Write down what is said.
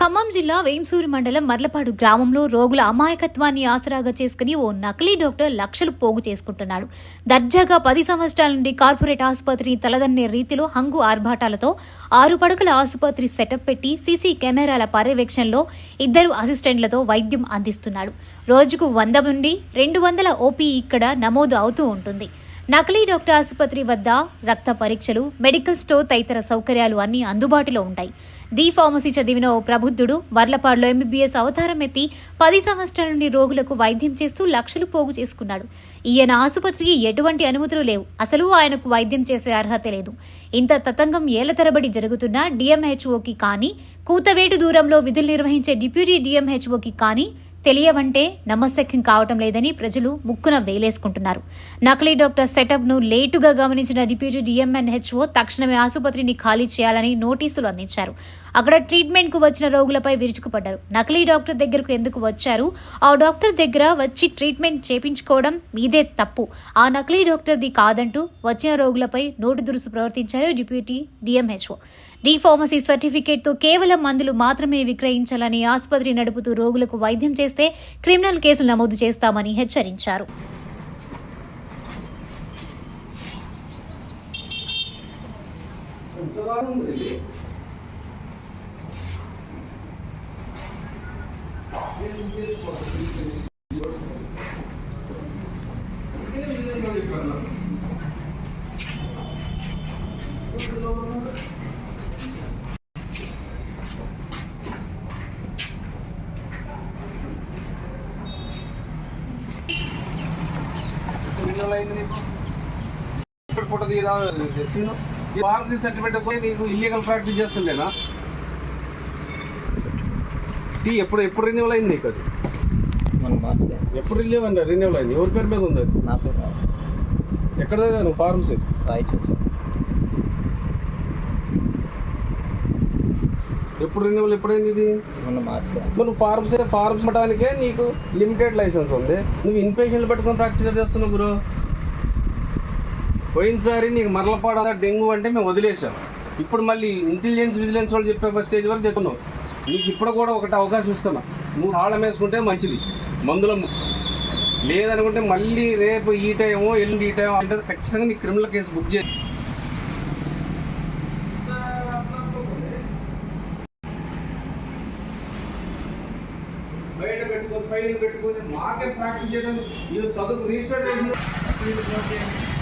ఖమ్మం జిల్లా వేంసూరు మండలం మర్లపాడు గ్రామంలో రోగుల అమాయకత్వాన్ని ఆసరాగా చేసుకుని ఓ నకిలీ డాక్టర్ లక్షలు పోగు చేసుకుంటున్నాడు. దర్జాగా పది సంవత్సరాల నుండి కార్పొరేట్ ఆసుపత్రిని తలదన్నే రీతిలో హంగు ఆర్భాటాలతో ఆరు పడకల ఆసుపత్రి సెటప్ పెట్టి సీసీ కెమెరాల పర్యవేక్షణలో ఇద్దరు అసిస్టెంట్లతో వైద్యం అందిస్తున్నాడు. రోజుకు వంద నుండి రెండు వందల ఓపీ ఇక్కడ నమోదు అవుతూ ఉంటుంది. నకిలీ డాక్టర్ ఆసుపత్రి వద్ద రక్త పరీక్షలు మెడికల్ స్టోర్ తదితర సౌకర్యాలు అన్నీ అందుబాటులో ఉంటాయి. డి ఫార్మసీ చదివిన ఓ ప్రబుద్ధుడు వర్లపాడులో ఎంబీబీఎస్ అవతారం ఎత్తి పది సంవత్సరాల నుండి రోగులకు వైద్యం చేస్తూ లక్షలు పోగు చేసుకున్నాడు. ఈయన ఆసుపత్రికి ఎటువంటి అనుమతులు లేవు. అసలు ఆయనకు వైద్యం చేసే అర్హత లేదు. ఇంత తతంగం ఏళ్ళ తరబడి జరుగుతున్న డిఎంహెచ్ఓకి కానీ కూతవేటు దూరంలో విధులు నిర్వహించే డిప్యూటీ డిఎంహెచ్ఓకి కానీ తెలియవంటే నమ్మశక్యం కావటం లేదని ప్రజలు ముక్కున వేలేసుకుంటున్నారు. నకిలీ డాక్టర్ సెటప్ను లేటుగా గమనించిన డిప్యూటీ డిఎంఎన్హెచ్ఓ తక్షణమే ఆసుపత్రిని ఖాళీ చేయాలని నోటీసులు అందించారు. అక్కడ ట్రీట్మెంట్కు వచ్చిన రోగులపై విరుచుకుపడ్డారు. నకిలీ డాక్టర్ దగ్గరకు ఎందుకు వచ్చారు? ఆ డాక్టర్ దగ్గర వచ్చి ట్రీట్మెంట్ చేపించుకోవడం మీదే తప్పు. ఆ నకిలీ డాక్టర్ది కాదంటూ వచ్చిన రోగులపై నోటు దురుసు ప్రవర్తించారు డిప్యూటీ డిఎంహెచ్ఓ. డి ఫార్మసీ సర్టిఫికేట్తో కేవలం మందులు మాత్రమే విక్రయించాలని ఆసుపత్రి నడుపుతూ రోగులకు వైద్యం చేస్తే క్రిమినల్ కేసులు నమోదు చేస్తామని హెచ్చరించారు. ఫోటో తీయరా సీను ఈ ఫార్మసీ సర్టిఫికేట్ పోయి నీకు ఇల్లీగల్ ప్రాక్టీస్ చేస్తుండేనా? టీ ఎప్పుడు ఎప్పుడు రెన్యూవల్ అయింది నీకు అది? మన మార్చి ఎప్పుడు రిన్యూ అండి రెన్యూవల్ అయింది. ఎవరి పేరు మీద ఉంది అది? నా పేరు రావు. ఎక్కడ చదివావు ఫార్మసీ రాయచూరు. ఎప్పుడు రెన్యూవల్ ఎప్పుడైంది ఇది? మొన్న మార్చి మరి నువ్వు ఫార్మసీ ఫార్మసీ ఇవ్వడానికే నీకు లిమిటెడ్ లైసెన్స్ ఉంది. నువ్వు ఇన్ పేషెంట్లు పెట్టుకొని ప్రాక్టీస్ చేస్తున్నావు గురు. పోయినసారి నీకు మరలపాడ డెంగ్యూ అంటే మేము వదిలేసాం ఇప్పుడు మళ్ళీ ఇంటెలిజెన్స్ విజిలెన్స్ వాళ్ళు చెప్పే స్టేజ్ వరకు చెప్పున్నావు నీకు ఇప్పుడు కూడా ఒకటి అవకాశం ఇస్తున్నా. నువ్వు తాళం వేసుకుంటే మంచిది. మందుల లేదనుకుంటే మళ్ళీ రేపు ఈ టైమో ఎల్లుండి ఈ టైం అంటే ఖచ్చితంగా నీ క్రిమినల్ కేసు బుక్ చేసి బయట పెట్టుకొని పైన పెట్టుకొని మాకే ప్రాక్టీస్ చేయడానికి ఇది చదువు రిజిస్టర్ చేసిన